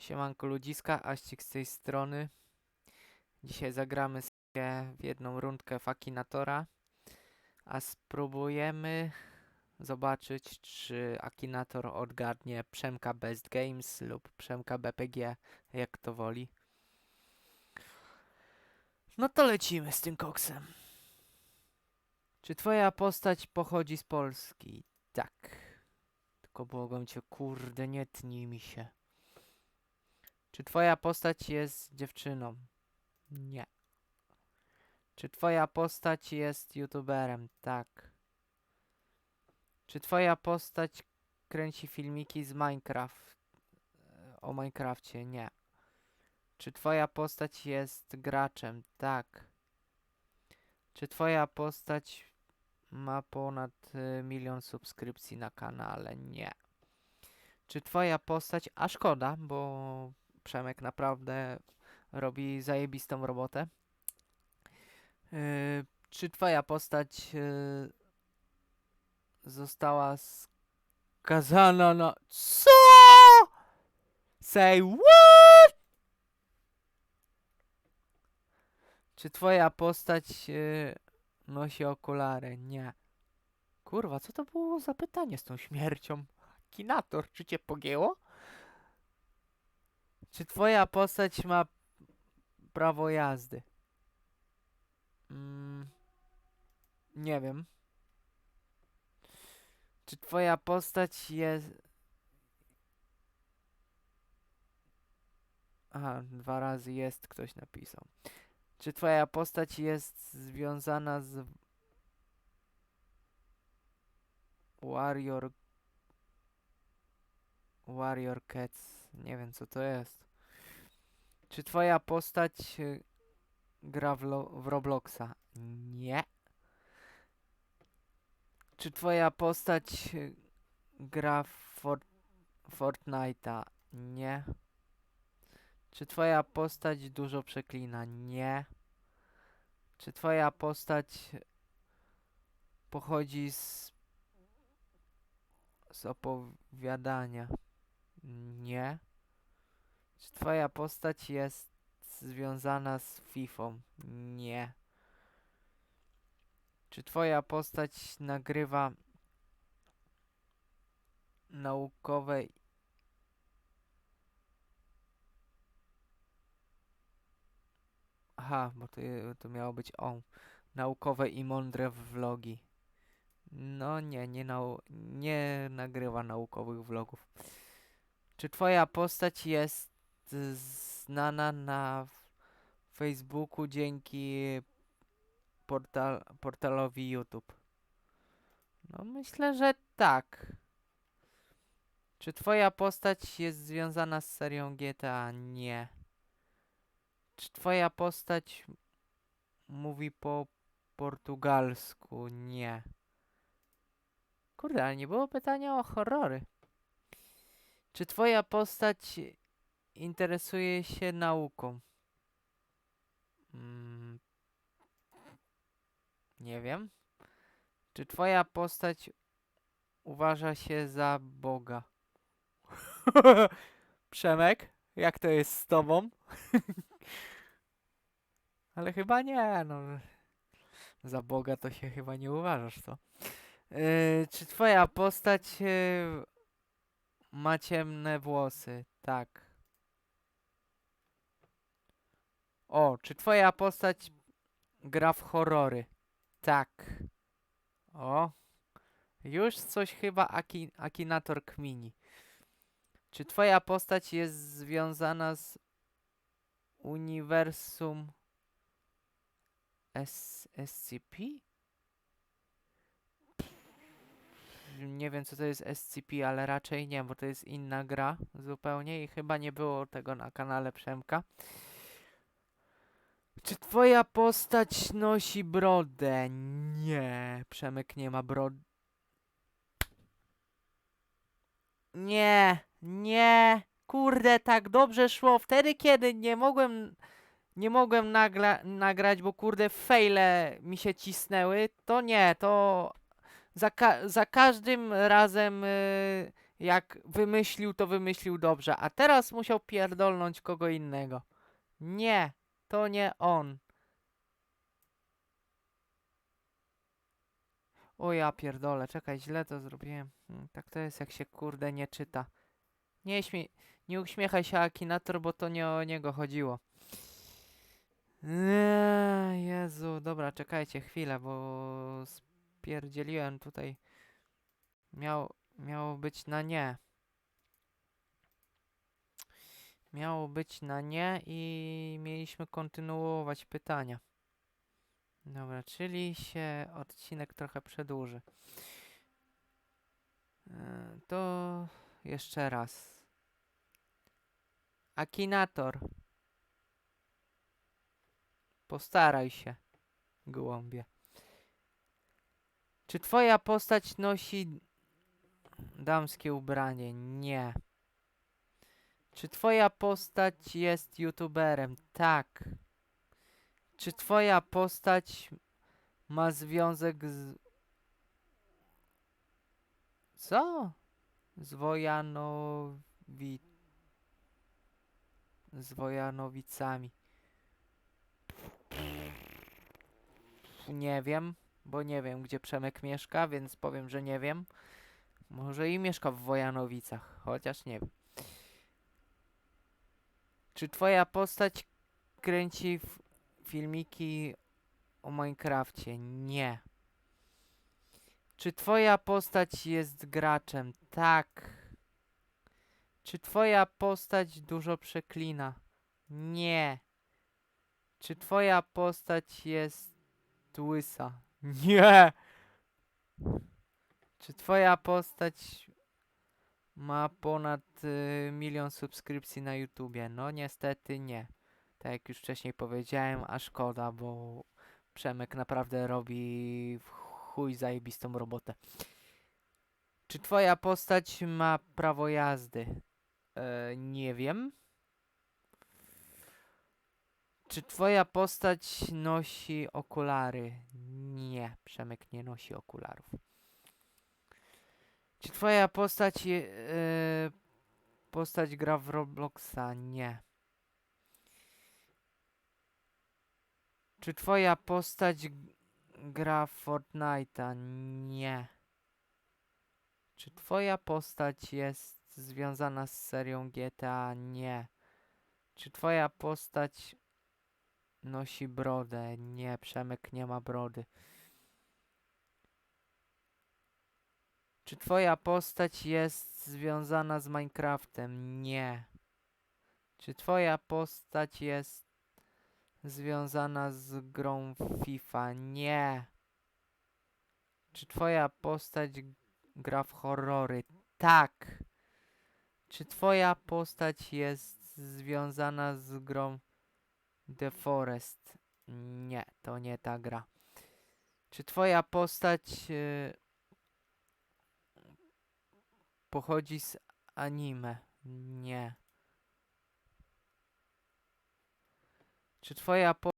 Siemanko ludziska, Aścik z tej strony. Dzisiaj zagramy sobie w jedną rundkę Fakinatora, a spróbujemy zobaczyć, czy Akinator odgadnie Przemka Best Games lub Przemka BPG, jak to woli. No to lecimy z tym koksem. Czy twoja postać pochodzi z Polski? Tak. Tylko błagam cię, kurde, nie tnij mi się. Czy twoja postać jest dziewczyną? Nie. Czy twoja postać jest youtuberem? Tak. Czy twoja postać kręci filmiki z Minecraft? e, O Minecrafcie? Nie. Czy twoja postać jest graczem? Tak. Czy twoja postać ma ponad y, milion subskrypcji na kanale? Nie. Czy twoja postać, a szkoda, bo Przemek naprawdę robi zajebistą robotę. Yy, czy twoja postać yy, została skazana na... CO?! Say what?! Czy twoja postać yy, nosi okulary? Nie. Kurwa, co to było za pytanie z tą śmiercią? Kinator, czy cię pogięło? Czy twoja postać ma prawo jazdy? Mm, nie wiem. Czy twoja postać jest... Aha, dwa razy jest ktoś napisał. Czy twoja postać jest związana z Warrior Warrior Cats? Nie wiem co to jest. Czy twoja postać y, gra w, w Robloxa? Nie. Czy twoja postać y, gra w For Fortnite'a? Nie. Czy twoja postać dużo przeklina? Nie. Czy twoja postać pochodzi z z opowiadania? Nie. Czy twoja postać jest związana z Fifą? Nie. Czy twoja postać nagrywa naukowe Aha, bo to, to miało być on. Naukowe i mądre vlogi. No nie, nie, nau nie nagrywa naukowych vlogów. Czy twoja postać jest y, znana na Facebooku dzięki portal portalowi YouTube? No myślę, że tak. Czy twoja postać jest związana z serią GTA? Nie. Czy twoja postać mówi po portugalsku? Nie. Kurde, ale nie było pytania o horrory. Czy twoja postać interesuje się nauką? Mm, nie wiem. Czy twoja postać uważa się za Boga? Przemek, jak to jest z tobą? Ale chyba nie, no. Za Boga to się chyba nie uważasz, co? Yy, czy twoja postać yy, ma ciemne włosy? Tak. O, czy twoja postać gra w horrory? Tak. O. Już coś chyba Aki Akinator kmini. Czy twoja postać jest związana z uniwersum S SCP? Nie wiem co to jest SCP, ale raczej nie, bo to jest inna gra zupełnie i chyba nie było tego na kanale Przemka. Czy twoja postać nosi brodę? Nie, Przemek nie ma brody. Nie, nie, kurde, tak dobrze szło. Wtedy, kiedy nie mogłem, nie mogłem nagrać, bo kurde, fejle mi się cisnęły, to nie, to za, ka za każdym razem, y, Jak wymyślił, to wymyślił dobrze, a teraz musiał pierdolnąć kogo innego. Nie, to nie on. O ja pierdolę, czekaj, źle to zrobiłem. Hmm, tak to jest, jak się kurde nie czyta. Nie śmie nie uśmiechaj się Akinator, bo to nie o niego chodziło. Eee, Jezu, dobra, czekajcie chwilę, bo spierdzieliłem tutaj. Miał, miało być na nie. Miało być na nie i mieliśmy kontynuować pytania. Dobra, czyli się odcinek trochę przedłuży. E, To jeszcze raz. Akinator. Postaraj się, gołąbie. Czy twoja postać nosi damskie ubranie? Nie. Czy twoja postać jest youtuberem? Tak. Czy twoja postać ma związek z... Co? Z Wojanowi... Z Wojanowicami. Nie wiem, bo nie wiem, gdzie Przemek mieszka, więc powiem, że nie wiem. Może i mieszka w Wojanowicach, chociaż nie wiem. Czy twoja postać kręci filmiki o Minecrafcie? Nie. Czy twoja postać jest graczem? Tak. Czy twoja postać dużo przeklina? Nie. Czy twoja postać jest łysa? Nie. Czy twoja postać ma ponad y, milion subskrypcji na YouTubie? No niestety nie. Tak jak już wcześniej powiedziałem, a szkoda, bo Przemek naprawdę robi w chuj zajebistą robotę. Czy twoja postać ma prawo jazdy? E, nie wiem. Czy twoja postać nosi okulary? Nie, Przemek nie nosi okularów. Czy twoja postać e, postać gra w Robloxa? Nie. Czy twoja postać gra w Fortnite'a? Nie. Czy twoja postać jest związana z serią GTA? Nie. Czy twoja postać nosi brodę? Nie, Przemek nie ma brody. Czy twoja postać jest związana z Minecraftem? Nie. Czy twoja postać jest związana z grą FIFA? Nie. Czy twoja postać gra w horrory? Tak. Czy twoja postać jest związana z grą The Forest? Nie, to nie ta gra. Czy twoja postać y, pochodzi z anime? Nie. Czy twoja po